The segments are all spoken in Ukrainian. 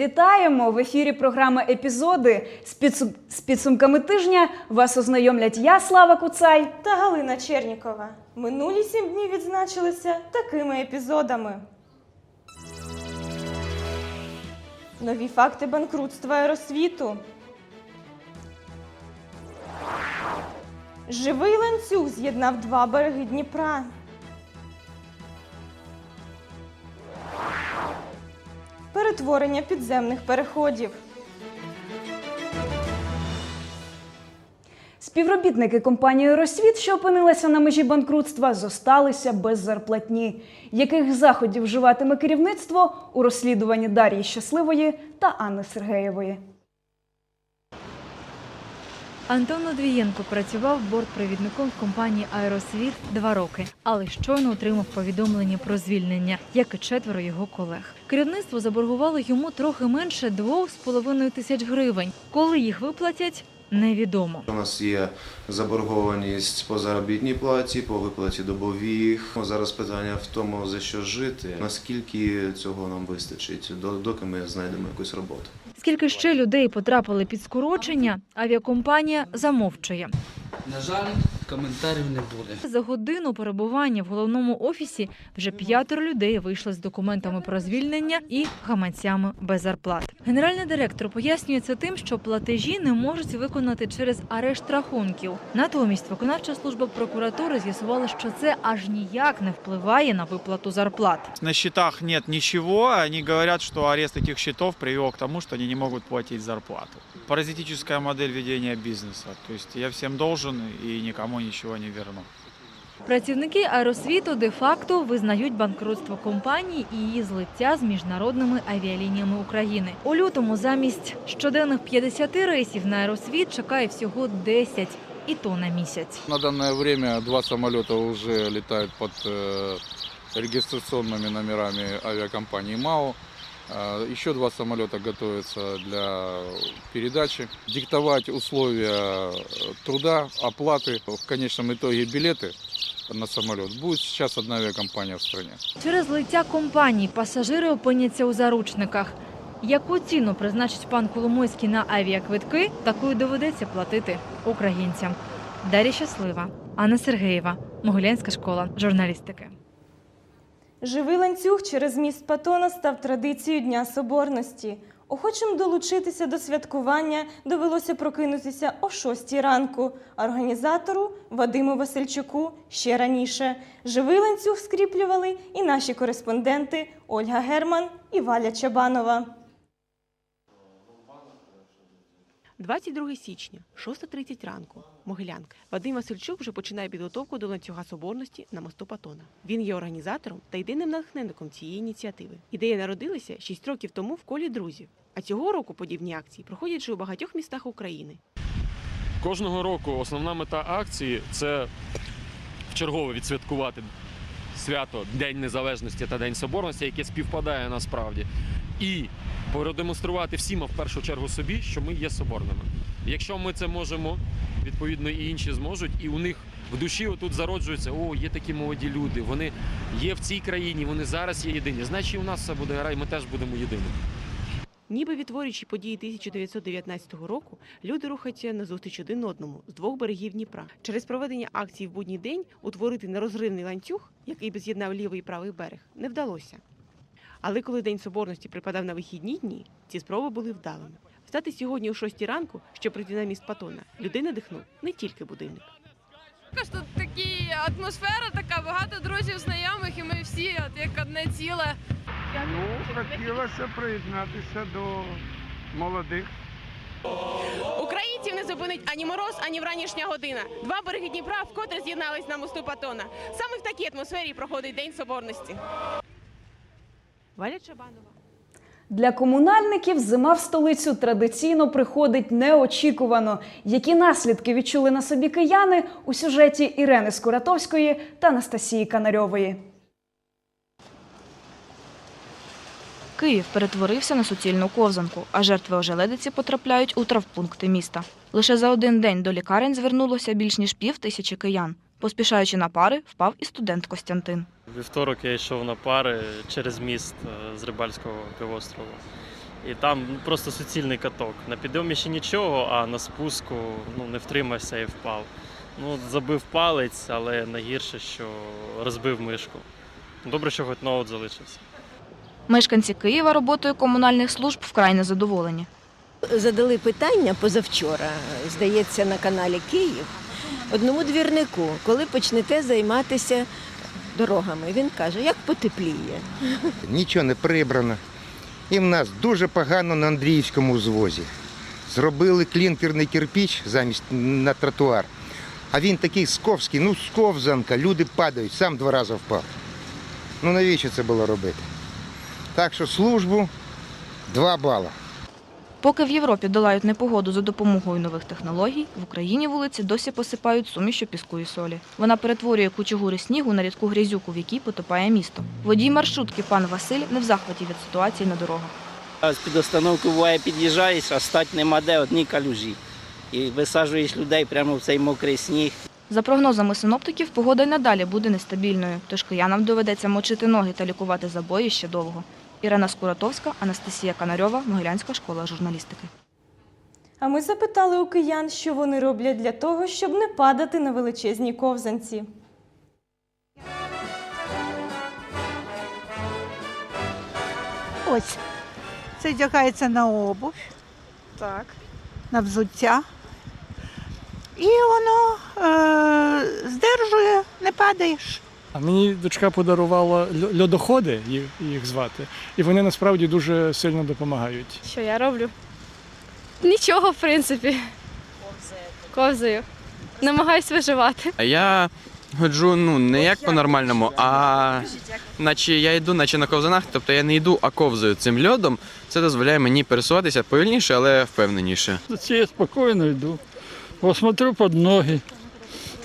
Вітаємо в ефірі програми Епізоди з, підсум... з підсумками тижня. Вас ознайомлять я, Слава Куцай. та Галина Чернікова. Минулі сім днів відзначилися такими епізодами. Нові факти банкрутства аеросвіту. Живий ланцюг з'єднав два береги Дніпра. Перетворення підземних переходів. Співробітники компанії Росвіт, що опинилася на межі банкрутства, зосталися без зарплатні. Яких заходів вживатиме керівництво у розслідуванні Дар'ї Щасливої та Анни Сергеєвої? Антон Одвієнко працював бортпровідником в компанії Аеросвіт два роки, але щойно отримав повідомлення про звільнення, як і четверо його колег. Керівництво заборгувало йому трохи менше двох з половиною тисяч гривень. Коли їх виплатять, невідомо. У нас є заборгованість по заробітній платі, по виплаті добових. Зараз питання в тому, за що жити, наскільки цього нам вистачить, до- доки ми знайдемо якусь роботу. Скільки ще людей потрапили під скорочення, авіакомпанія замовчує. На жаль, коментарів не буде. За годину перебування в головному офісі вже п'ятеро людей вийшли з документами про звільнення і гаманцями без зарплат. Генеральний директор пояснює це тим, що платежі не можуть виконати через арешт рахунків. Натомість виконавча служба прокуратури з'ясувала, що це аж ніяк не впливає на виплату зарплат. На счетах нет ничего, они говорят, что арест этих счетов привел к тому, что они не могут платить зарплату. Паразитическая модель ведения бизнеса. То есть я всем должен и никому ничего не верну. Працівники аеросвіту де-факто визнають банкрутство компанії і її злиття з міжнародними авіалініями України. У лютому замість щоденних 50 рейсів на аеросвіт чекає всього 10, і то на місяць. На данное время два самолета уже летают под э, регистрационными номерами авиакомпании МАО. Э, Еще два самолета готовятся для передачи. Диктовать условия э, труда, оплаты, в конечном итоге билеты на самолет будет сейчас одна авиакомпания в стране. Через злиття компаній пасажири опиняться у заручниках. Яку ціну призначить пан Коломойський на авіаквитки, такою доведеться платити українцям. Дар'я Щаслива, Анна Сергеєва, Могилянська школа журналістики. Живий ланцюг через міст Патона став традицією Дня Соборності. Охочим долучитися до святкування довелося прокинутися о 6 ранку. Організатору Вадиму Васильчуку ще раніше. Живий ланцюг скріплювали і наші кореспонденти Ольга Герман і Валя Чабанова. 22 січня, 6.30 ранку, Могилянка. Вадим Васильчук вже починає підготовку до ланцюга соборності на мосту Патона. Він є організатором та єдиним натхненником цієї ініціативи. Ідея народилася 6 років тому в колі друзів. А цього року подібні акції проходять вже у багатьох містах України. Кожного року основна мета акції це вчергово відсвяткувати свято День Незалежності та День Соборності, яке співпадає насправді, і продемонструвати всім, а в першу чергу собі, що ми є соборними. Якщо ми це можемо, відповідно і інші зможуть, і у них в душі отут зароджується: о, є такі молоді люди, вони є в цій країні, вони зараз є єдині. Значить, і у нас все буде гаразд, і ми теж будемо єдиними. Ніби відтворюючи події 1919 року, люди рухаються назустріч один одному з двох берегів Дніпра. Через проведення акції в будній день утворити нерозривний ланцюг, який би з'єднав лівий і правий берег, не вдалося. Але коли День Соборності припадав на вихідні дні, ці спроби були вдалими. Встати сьогодні о 6 ранку, щоб прийти на міст Патона, людей надихнув не тільки будильник. Тут такі атмосфера, така багато друзів, знайомих, і ми всі от як одне ціле. Ну, хотілося приєднатися до молодих. Українців не зупинить ані мороз, ані вранішня година. Два береги Дніпра вкотре з'єднались на мосту Патона. Саме в такій атмосфері проходить День Соборності. Валя Чабанова. Для комунальників зима в столицю традиційно приходить неочікувано. Які наслідки відчули на собі кияни у сюжеті Ірени Скуратовської та Анастасії Канарьової? Київ перетворився на суцільну ковзанку, а жертви ожеледиці потрапляють у травпункти міста. Лише за один день до лікарень звернулося більш ніж пів тисячі киян. Поспішаючи на пари, впав і студент Костянтин. Вівторок я йшов на пари через міст е, з Рибальського півострова. І там ну, просто суцільний каток. На підйомі ще нічого, а на спуску ну, не втримався і впав. Ну, забив палець, але найгірше, що розбив мишку. Добре, що хоч ноут залишився. Мешканці Києва роботою комунальних служб вкрай незадоволені. Задали питання позавчора, здається, на каналі Київ одному двірнику, коли почнете займатися дорогами. Він каже, як потепліє. Нічого не прибрано. І в нас дуже погано на Андріївському звозі. Зробили клінкерний кирпіч замість на тротуар. А він такий сковський, ну сковзанка, люди падають, сам два рази впав. Ну навіщо це було робити? Так що службу два бала. Поки в Європі долають непогоду за допомогою нових технологій, в Україні вулиці досі посипають сумішю піску і солі. Вона перетворює кучугури снігу на рідку грязюку, в якій потопає місто. Водій маршрутки пан Василь не в захваті від ситуації на дорогах. З під остановки буває під'їжджаєш, а стати нема де одні калюжі. І висаджуєш людей прямо в цей мокрий сніг. За прогнозами синоптиків, погода й надалі буде нестабільною, тож киянам доведеться мочити ноги та лікувати забої ще довго. Ірина Скуратовська, Анастасія Канарьова, Могилянська школа журналістики. А ми запитали у киян, що вони роблять для того, щоб не падати на величезній ковзанці. Ось. Це одягається на обув, Так. на взуття. І воно е, здержує, не падаєш. А мені дочка подарувала льодоходи, їх, їх звати, і вони насправді дуже сильно допомагають. Що я роблю? Нічого, в принципі. Ковзаю. Намагаюсь виживати. А Я ходжу ну не як по-нормальному, а наче я йду, наче на ковзанах, тобто я не йду, а ковзаю цим льодом. Це дозволяє мені пересуватися повільніше, але впевненіше. Це я спокійно йду, посмотрю під ноги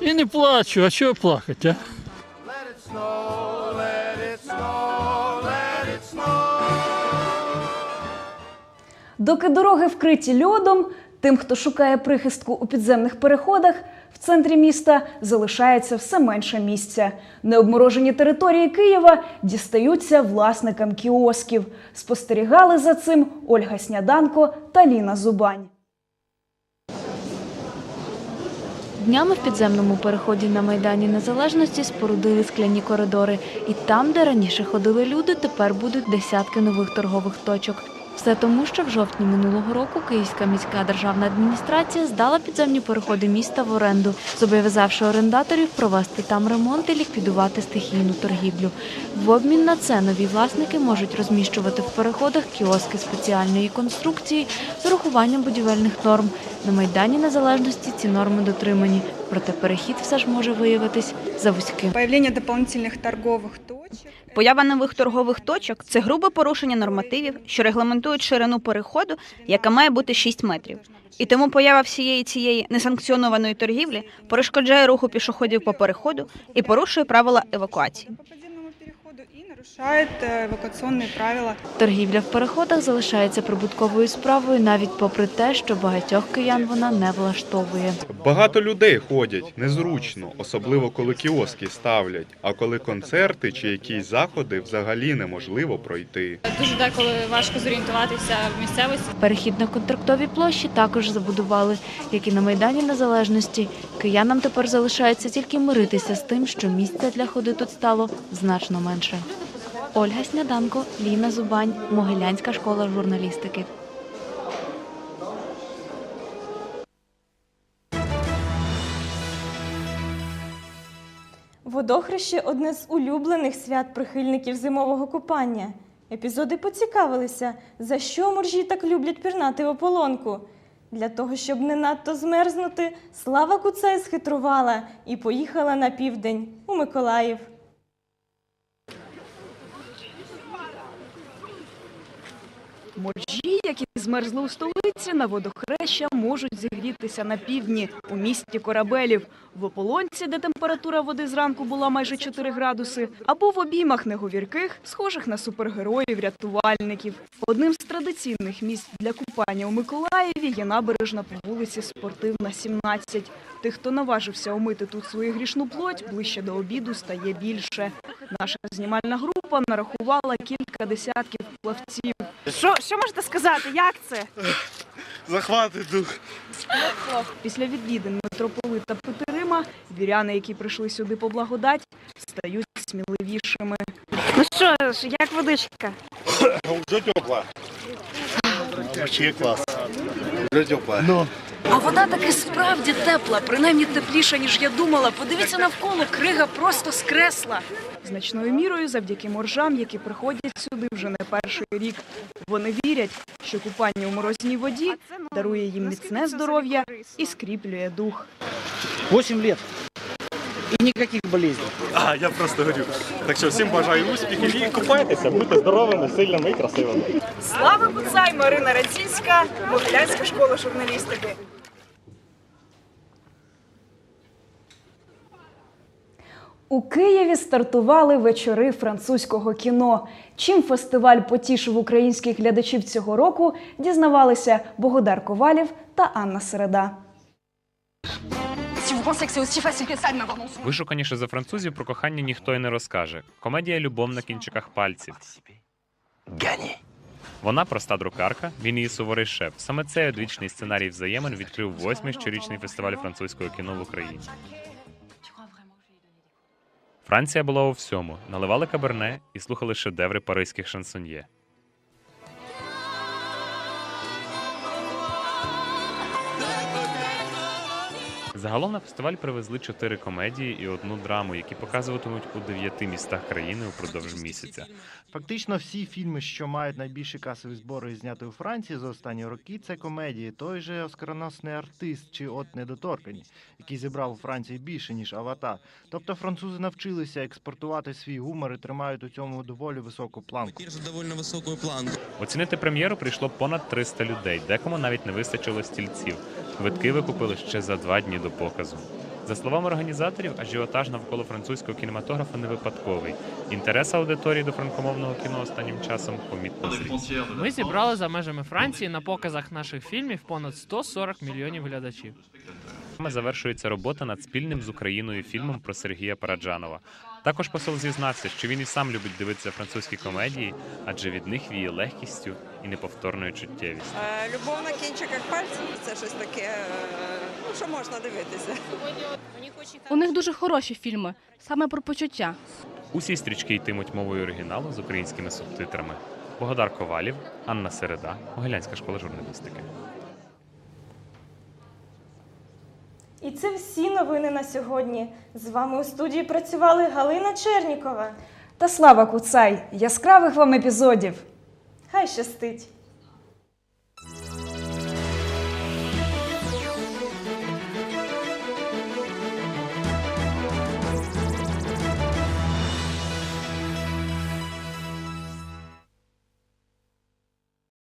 і не плачу, а чого плакати, а? Доки дороги вкриті льодом, тим, хто шукає прихистку у підземних переходах, в центрі міста залишається все менше місця. Необморожені території Києва дістаються власникам кіосків. Спостерігали за цим Ольга Сняданко та Ліна Зубань. Днями в підземному переході на Майдані Незалежності спорудили скляні коридори. І там, де раніше ходили люди, тепер будуть десятки нових торгових точок. Все тому, що в жовтні минулого року Київська міська державна адміністрація здала підземні переходи міста в оренду, зобов'язавши орендаторів провести там ремонт і ліквідувати стихійну торгівлю. В обмін на це нові власники можуть розміщувати в переходах кіоски спеціальної конструкції з урахуванням будівельних норм. На Майдані Незалежності ці норми дотримані, проте перехід все ж може виявитись завузьким. Появлення дополнительних торгових точок. Поява нових торгових точок це грубе порушення нормативів, що регламентують ширину переходу, яка має бути 6 метрів. І тому поява всієї цієї несанкціонованої торгівлі перешкоджає руху пішоходів по переходу і порушує правила евакуації. Нарушает э, эвакуационные правила. Торгівля в переходах залишається прибутковою справою навіть попри те, що багатьох киян вона не влаштовує. Багато людей ходять незручно, особливо коли кіоски ставлять. А коли концерти чи якісь заходи взагалі неможливо пройти. Дуже деколи важко зорієнтуватися в місцевості. Перехід на контрактовій площі також забудували, як і на Майдані Незалежності. Киянам тепер залишається тільки миритися з тим, що місця для ходи тут стало значно менше. Ольга Сняданко, Ліна Зубань, Могилянська школа журналістики. Водохреще одне з улюблених свят прихильників зимового купання. Епізоди поцікавилися, за що моржі так люблять пірнати в ополонку. Для того, щоб не надто змерзнути, Слава Куцай схитрувала і поїхала на південь у Миколаїв. Моржі, які змерзли у столиці, на водохреща можуть зігрітися на півдні у місті корабелів, в ополонці, де температура води зранку була майже 4 градуси, або в обіймах неговірких, схожих на супергероїв-рятувальників. Одним з традиційних місць для купання у Миколаєві є набережна по вулиці Спортивна, 17. Тих, хто наважився омити тут свою грішну плоть, ближче до обіду стає більше. Наша знімальна група нарахувала кілька десятків плавців. Що, що можете сказати? Як це? Захватить дух. Після відвідин митрополита Петерима віряни, які прийшли сюди по благодать, стають сміливішими. Ну що ж, як водичка? Вже тепла. Вообще клас. Вже тепла. Ну. А вода таки справді тепла, принаймні тепліша, ніж я думала. Подивіться навколо, крига просто скресла. Значною мірою завдяки моржам, які приходять сюди вже не перший рік. Вони вірять, що купання у морозній воді дарує їм міцне здоров'я і скріплює дух. 8 лет. И никаких болезней. А, я просто горю. Так що всім бажаю успіхів і купайтеся, будьте здоровими, сильними і красивими. Слава Куцай, Марина Рацінська, Могилянська школа журналістики. У Києві стартували вечори французького кіно. Чим фестиваль потішив українських глядачів цього року, дізнавалися Богодар Ковалів та Анна Середа. Вишуканіше за французів про кохання ніхто й не розкаже. Комедія Любов на кінчиках пальців. Вона проста друкарка, він її суворий шеф. Саме цей одвічний сценарій взаємин відкрив восьмий щорічний фестиваль французького кіно в Україні. Франція була у всьому. Наливали каберне і слухали шедеври паризьких шансоньє. Загалом на фестиваль привезли чотири комедії і одну драму, які показуватимуть у дев'яти містах країни упродовж місяця. Фактично всі фільми, що мають найбільші касові збори, зняти у Франції за останні роки, це комедії. Той же оскароносний артист чи от недоторкані, який зібрав у Франції більше ніж аватар. Тобто французи навчилися експортувати свій гумор і тримають у цьому доволі високу планку. довольно високою планку. Оцінити прем'єру прийшло понад 300 людей. Декому навіть не вистачило стільців. Квитки викупили ще за два дні до показу. За словами організаторів, ажіотаж навколо французького кінематографа не випадковий. Інтерес аудиторії до франкомовного кіно останнім часом помітно зріс. Ми зібрали за межами Франції на показах наших фільмів понад 140 мільйонів глядачів. Саме завершується робота над спільним з Україною фільмом про Сергія Параджанова. Також посол зізнався, що він і сам любить дивитися французькі комедії, адже від них віє легкістю і неповторною чуттєвістю. Е, Любов на кінчиках пальців це щось таке, е, ну, що можна дивитися. У них дуже хороші фільми, саме про почуття. Усі стрічки йтимуть мовою оригіналу з українськими субтитрами. Богодар Ковалів, Анна Середа, Могилянська школа журналістики. І це всі новини на сьогодні. З вами у студії працювали Галина Чернікова. Та слава Куцай! Яскравих вам епізодів! Хай щастить!